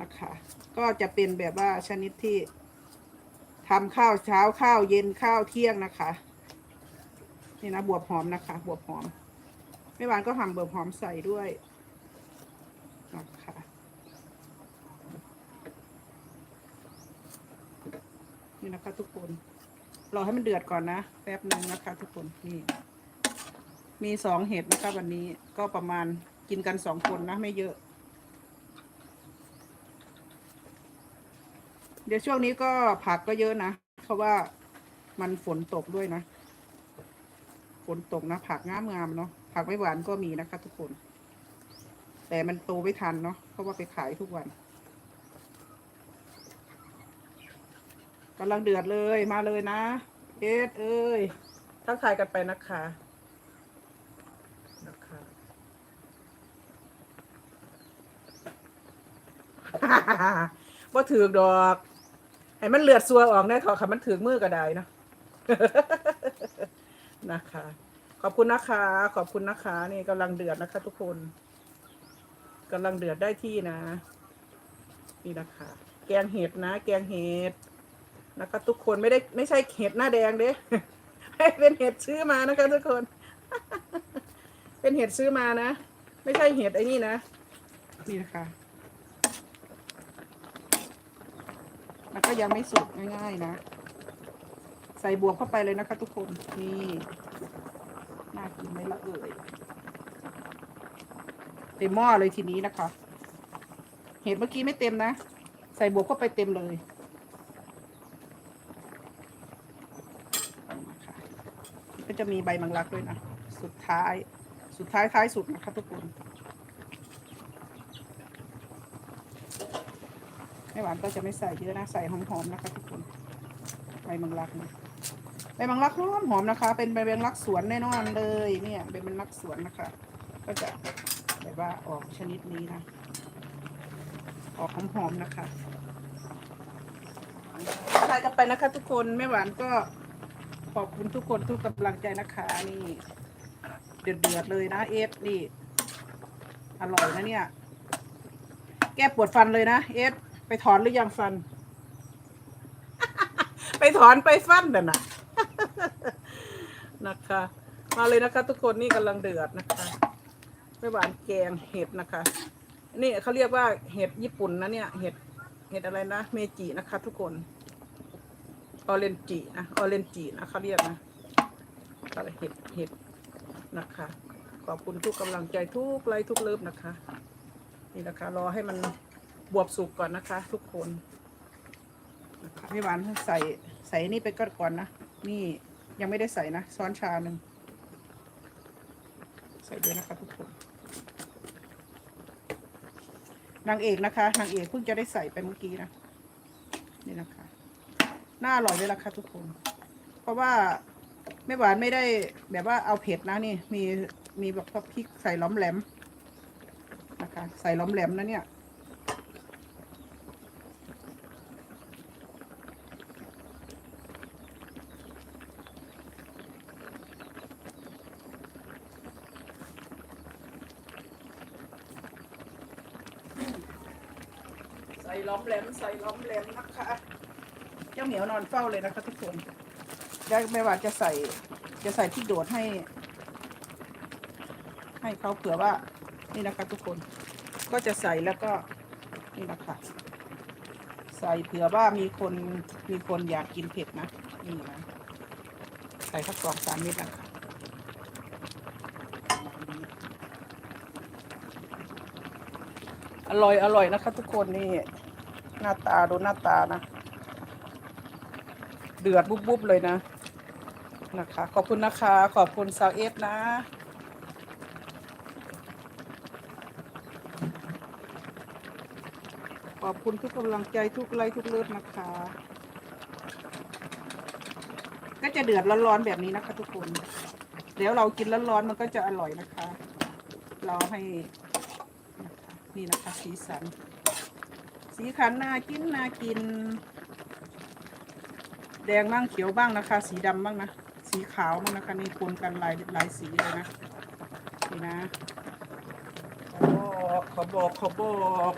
นะคะ ก็จะเป็นแบบว่าชนิดที่ทำข้าวเช้าข้าวเย็นข้าวเที่ยงนะคะ นี่นะบวบหอมนะคะ บวบหอมไม่หวานก็หั่นบวบหอมใส่ด้วยนะคะนี่นะคะ ทุกคนรอให้มันเดือดก่อนนะแป๊บหนึ่งนะคะ ทุกคนนี่มีสองเห็ดนะคะวันนี้ก็ประมาณกินกันสองคนนะไม่เยอะ เดี๋ยวช่วงนี้ก็ผักก็เยอะนะ เพราะว่ามันฝนตกด้วยนะ ฝนตกนะ ผักงามงามๆเนาะ ผักไม่หวานก็มีนะคะ ทุกคน แต่มันโตไม่ทันเนาะ เพราะว่าไปขายทุกวันกำลังเดือดเลยมาเลยนะ เอสเอ้ยทักทายกันไปนะคะนะคะว่าถือดอก ให้มันเลือดซัวออกแน่ถอดค่ะมันถือมือก็ได้เนาะนะคะ ขอบคุณนะคะ ขอบคุณนะคะ นี่กำลังเดือดนะคะ ทุกคนกำลังเดือดได้ที่นะ นี่นะคะ แกงเห็ดนะ แกงเห็ดนะคะทุกคนไม่ได้ไม่ใช่เห็ดหน้าแดงเด้เป็นเห็ดซื้อมานะคะ ทุกคน เป็นเห็ดซื้อมานะ ไม่ใช่เห็ดไอ้นี่นะ นี่นะคะ แล้วก็ยังไม่สุกง่ายๆนะ ใส่บวกเข้าไปเลยนะคะทุกคน นี่น่ากินไหมละเอ่ยเต็มหม้อเลยทีนี้นะคะ เห็ดเมื่อกี้ไม่เต็มนะ ใส่บวกเข้าไปเต็มเลยก็จะมีใบมังลักด้วยนะ สุดท้าย สุดท้ายท้ายสุดนะคะทุกคน ไม่หวานก็จะไม่ใส่เยอะนะ ใส่หอมๆนะคะทุกคนใบมังลักนะใบมังลักหอมหอมนะคะ เป็นใบมังลักสวนแน่นอนเลยเนี่ยเป็นใบมังลักสวนนะคะ ก็จะแบบว่าออกชนิดนี้นะออกหอมๆนะคะทายกันไปนะคะ ทุกคนแม่หวานก็ขอบคุณทุกคนทุกกำลังใจนะคะนี่เดือดเดือดๆเลยนะเอฟนี่อร่อยนะเนี่ย แก้ปวดฟันเลยนะเอฟ ไปถอนหรือยังฟัน ไปถอนไปฟันน่ะนะนะคะ มาเลยนะคะ ทุกคนนี่กำลังเดือดนะคะไม่หวานแกงเห็ดนะคะ นี่เขาเรียกว่าเห็ดญี่ปุ่นนะเนี่ย เห็ดเห็ดอะไรนะเมจินะคะ ทุกคนออเรนจินะออเรนจินะเขาเรียกนะก็เห็ดเห็ดนะคะ ขอบคุณทุกกำลังใจทุกไลค์ทุกเลิฟนะคะ นี่นะคะ รอให้มัน บวบสุกก่อนนะคะ ทุกคนพี่หวานใส่ใส่นี่ไปก่อนก่อนนะ นี่ยังไม่ได้ใส่นะซ้อนชาหนึ่งใส่ด้วยนะคะทุกคนนางเอกนะคะนางเอกเพิ่งจะได้ใส่ไปเมื่อกี้นะนี่นะคะน่าอร่อยเลยล่ะค่ะทุกคน เพราะว่าแม่หวานไม่ได้แบบว่าเอาเผ็ดนะนี่ มีมีแบบพริกใส่ล้อมแหลมนะคะ ใส่ล้อมแหลมนะเนี่ย ส่ล้อมแหลมใส่ล้อมแหลมนะคะเจ้าเหมียวนอนเฝ้าเลยนะคะทุกคนแล้วแม่ว่าจะใส่จะใส่ที่โดดให้ ให้เขาเผื่อว่านี่นะคะทุกคนก็จะใส่แล้วก็นี่นะคะใส่เผื่อว่ามีคนมีคนอยากกินเผ็ดนะนี่นะใส่สักสองสามเม็ดนะคะ อร่อยอร่อยนะคะ ทุกคนนี่ หน้าตาดูหน้าตานะ เดือดบุบๆเลยนะ นะคะ ขอบคุณนะคะ ขอบคุณสาวเอฟนะขอบคุณทุกกำลังใจทุกไลค์ทุกเลิฟนะคะ ก็จะเดือดร้อนๆแบบนี้นะคะ ทุกคน เดี๋ยวเรากินร้อนๆมันก็จะอร่อยนะคะ เราให้นะคะ นี่นะคะสีสัน สีขันน่ากินน่ากิน แดงบ้างเขียวบ้างนะคะ สีดำบ้างนะ สีขาวบ้างนะคะนี่ปนกันหลายหลายสีเลยนะนี่นะขอบอกขอบอกขอบอก